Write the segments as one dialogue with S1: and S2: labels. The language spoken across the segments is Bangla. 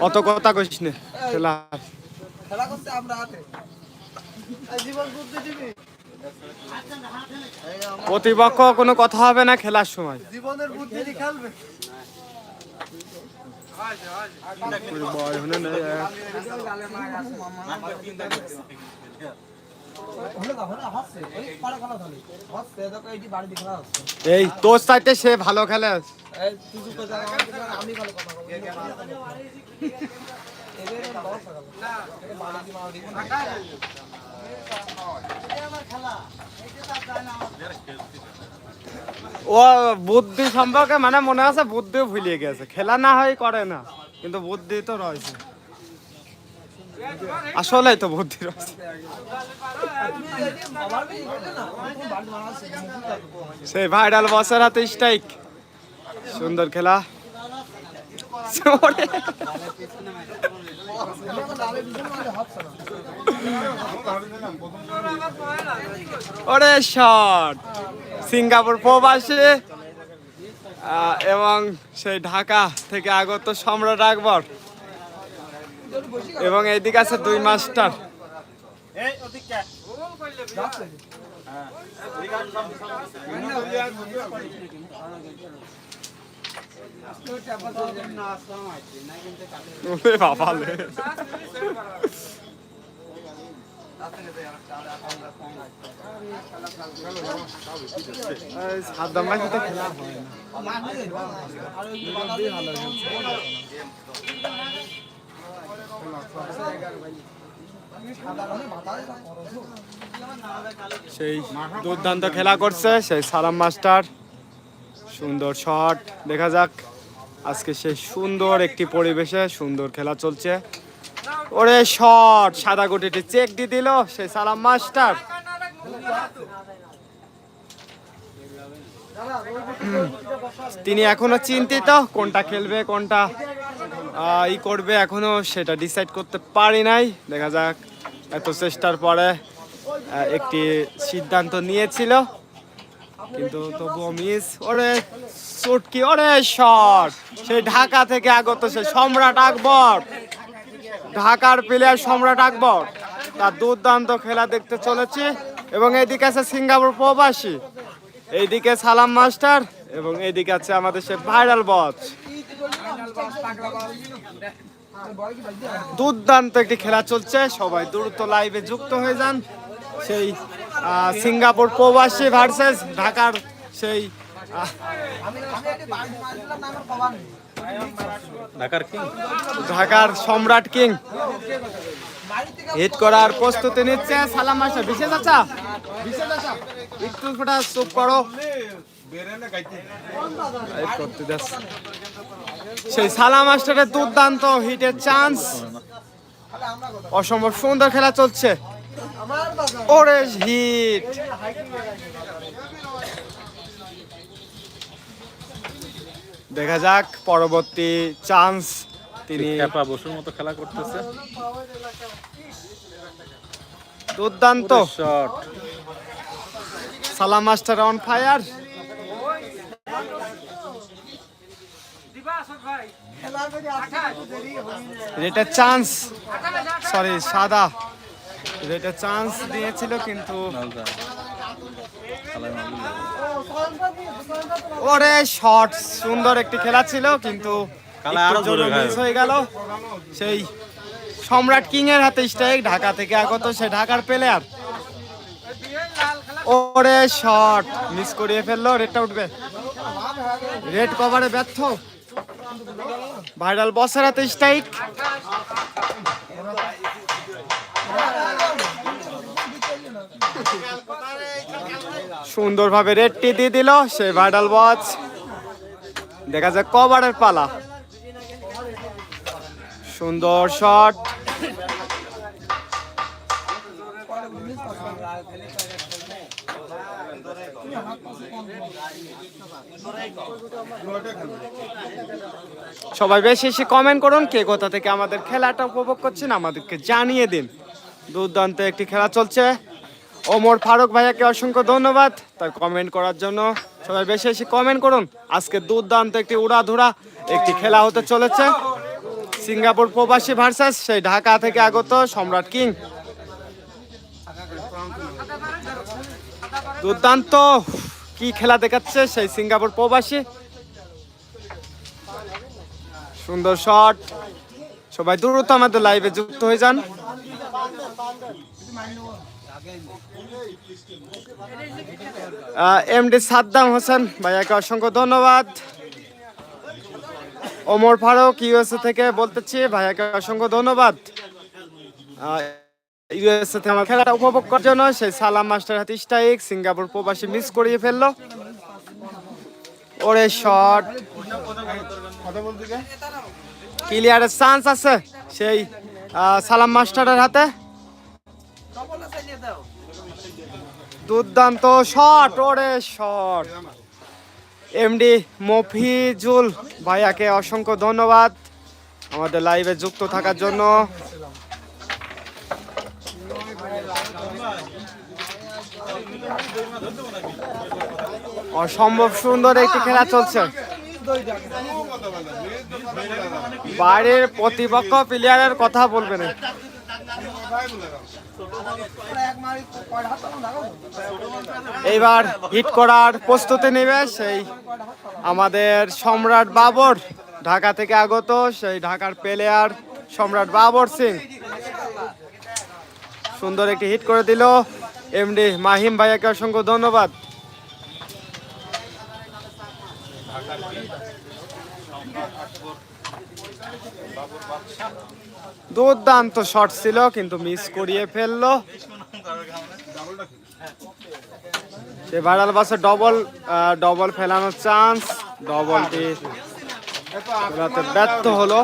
S1: অত কথা কইস নে খেলা।
S2: খেলা করতে আমরা হাতে। এই জীবন বুদ্ধি দিবি
S1: প্রতিপক্ষ কোনো কথা হবে না খেলার সময়।
S2: জীবনের বুদ্ধি দিয়ে খেলবে
S1: বয়।
S2: হলে এই,
S1: তোর চাইতে সে ভালো খেলে। ও, বুদ্ধি সম্পর্কে মানে মনে আছে, বুদ্ধিও ভুলিয়ে গেছে। খেলা না হয় করে না, কিন্তু বুদ্ধি তো রয়েছে। আসলেই তো বুদ্ধি রয়েছে
S2: আমার বেশি খেলে না আমি বাড়ি মারা আছে
S1: সেই ভাইরাল বসার হাতে স্ট্রাইক সুন্দর খেলা। ওরে শট সিঙ্গাপুর প্রবাসী। এবং সেই ঢাকা থেকে আগত সম্রাট আকবর। এবং এইদিকে আছে দুই মাস্টার। বাবা সাদ্দাম ভাই সাথে খেলা হয় না। সেই দুর্দান্ত খেলা করছে, সেই সালাম মাস্টার। সুন্দর শট, দেখা যাক। আজকে সেই সুন্দর একটি পরিবেশে সুন্দর খেলা চলছে। ওরে শট, সাদা গুটিটি চেক দিয়ে দিল সেই সালাম মাস্টার। তিনি এখনও চিন্তিত, কোনটা খেলবে, কোনটা ই করবে এখনও, সেটা ডিসাইড করতে পারি নাই। দেখা যাক, এত চেষ্টার পরে একটি সিদ্ধান্ত নিয়েছিল। কিন্তু তবুও মিস ওরে, চুটকি, ওরে শট সেই ঢাকা থেকে আগত সে সম্রাট আকবর! ঢাকার প্লেয়ার সম্রাট আকবর! তার দুর্দান্ত খেলা দেখতে চলেছি, এবং এইদিকে আছে সিঙ্গাপুর প্রবাসী। এইদিকে সালাম মাস্টার, এবং এইদিকে আছে আমাদের সে ভাইরাল বচ দুর্দান্ত একটি খেলা চলছে। সবাই দ্রুত লাইভে যুক্ত হয়ে যান। সেই সিঙ্গাপুর প্রবাসী ভার্সেস ঢাকার সেই
S3: ঢাকার কি
S1: ঢাকার সম্রাট কিং হিট করার প্রস্তুতি নিচ্ছে। সালাম বিশেষ আচ্ছা বিশেষ আচ্ছা একটু ফোটা চুপ করো। করতে যাচ্ছে। সেই সালাম মাস্টারের দুর্দান্ত হিটের চান্স অসম্ভব সুন্দর খেলা চলছে। ওরে হিট। দেখা যাক পরবর্তী চান্স তিনি
S3: বসুর মতো খেলা করতেছে।
S1: দুর্দান্ত।
S3: শট
S1: সালাম মাস্টার অন ফায়ার রেটের চান্স সরি সাদা. রেটের চান্স দিয়েছিল কিন্তু ওরে শট সুন্দর একটি খেলা ছিল কিন্তু হয়ে গেল। সেই সম্রাট কিং এর হাতে স্ট্রাইক ঢাকা থেকে আগত সে ঢাকার প্লেয়ার ওরে শট মিস করিয়ে ফেলল রেডটা উঠবে। রেড কভারে ব্যর্থ। ভাইরাল বসের হাতে স্ট্রাইক সুন্দরভাবে রেডটি দিয়ে দিল সেই ভাইরাল ওয়াচ দেখা যায় কভারের পালা। সুন্দর শট। সবাই বেশি বেশি কমেন্ট করুন কে কোথা থেকে আমাদের খেলাটা উপভোগ করছেন, আমাদেরকে জানিয়ে দিন। দুর্দান্ত একটি খেলা চলছে। ওমর ফারুক ভাইয়াকে অসংখ্য ধন্যবাদ। তার কমেন্ট করার জন্য সবাই বেশি বেশি কমেন্ট করুন। আজকে দুর্দান্ত একটি উড়াধুরা একটি খেলা হতে চলেছে। সিঙ্গাপুর প্রবাসী ভার্সাস সেই ঢাকা থেকে আগত সম্রাট কিং। দুর্দান্ত। কি খেলা দেখাচ্ছে সেই সিঙ্গাপুর প্রবাসী। সুন্দর শট। সবাই দ্রুত আমাদের লাইভে যুক্ত হয়ে যান। এমডি সাদ্দাম হোসেন, ভাইয়াকে অসংখ্য ধন্যবাদ। ওমর ফারুক ইউএসএ থেকে বলতেছি, ভাইয়াকে অসংখ্য ধন্যবাদ। ইউএসএ থেকে আমার খেলাটা উপভোগ করার জন্য সেই সালাম মাস্টার হাতে স্ট্রাইক, সিঙ্গাপুর প্রবাসী মিস করিয়ে ফেলল। ওরে শট ক্লিয়ারের চান্স আছে সেই সালাম মাস্টারের হাতে। দুর্দান্ত শট ওরে শট এমডি মফিজুল ভাইয়াকে অসংখ্য ধন্যবাদ। আমাদের লাইভে যুক্ত থাকার জন্য। অসম্ভব সুন্দর একটি খেলা চলছে। বাইরের প্রতিপক্ষ প্লেয়ারের কথা বলবে না
S2: এক মারি কয়টা হাত তখন লাগাবো
S1: এইবার হিট করার প্রস্তুতি নেবে সেই আমাদের সম্রাট বাবর। ঢাকা থেকে আগত সেই ঢাকার প্লেয়ার সম্রাট বাবর সিং। সুন্দর একটি হিট করে দিল। এমডি মাহিম ভাইয়াকে অসংখ্য ধন্যবাদ। দুর্দান্ত শট ছিল, কিন্তু মিস করিয়ে ফেলল। সে ভাইরাল বাসে ডবল ডবল ফেলানোর চান্স ফেলাতে ব্যর্থ হলো।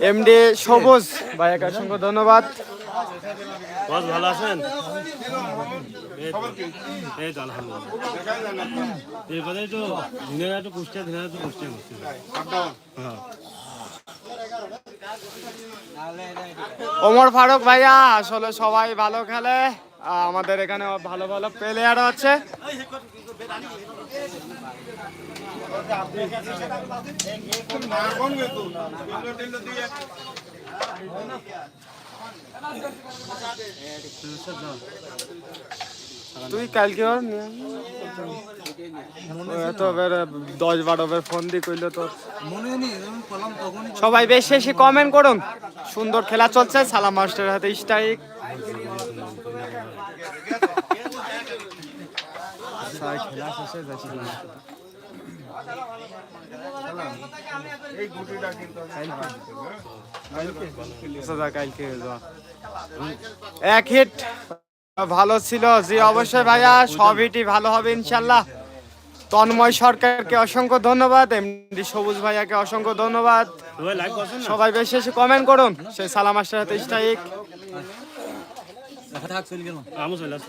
S1: এমডি সবুজ ভাইয়াকে অসংখ্য ধন্যবাদ।
S4: বস ভালো আছেন? এই তো- আলহামদুলিল্লাহ। এরপরে একটু দিনের একটু কুষ্টিয়া দিনের একটু কুষ্টিয়া করতে
S1: ওমর ফারুক ভাইয়া আসলে সবাই ভালো খেলে। আমাদের এখানে ভালো ভালো প্লেয়ার আছে। তুই কালকে দশ বারো বের ফোন দিয়ে কইলো তোর। সবাই বেশি বেশি কমেন্ট করুন। সুন্দর খেলা চলছে, সালাম মাস্টারের হাতে স্ট্রাইক খেলা শেষে যাচ্ছি কালকে যা। এক হিট ভালো ছিল জি অবশ্যই ভাইয়া সব হিটই ভালো হবে ইনশাল্লাহ তন্ময় সরকারকে অসংখ্য ধন্যবাদ এমডি সবুজ ভাইয়াকে অসংখ্য ধন্যবাদ।
S4: সবাই
S1: বেশি বেশি কমেন্ট করুন। সেই সালাম মাস্টার হাতে স্ট্রাইক
S4: ახლა აქ წელი გერმა ამოს ველას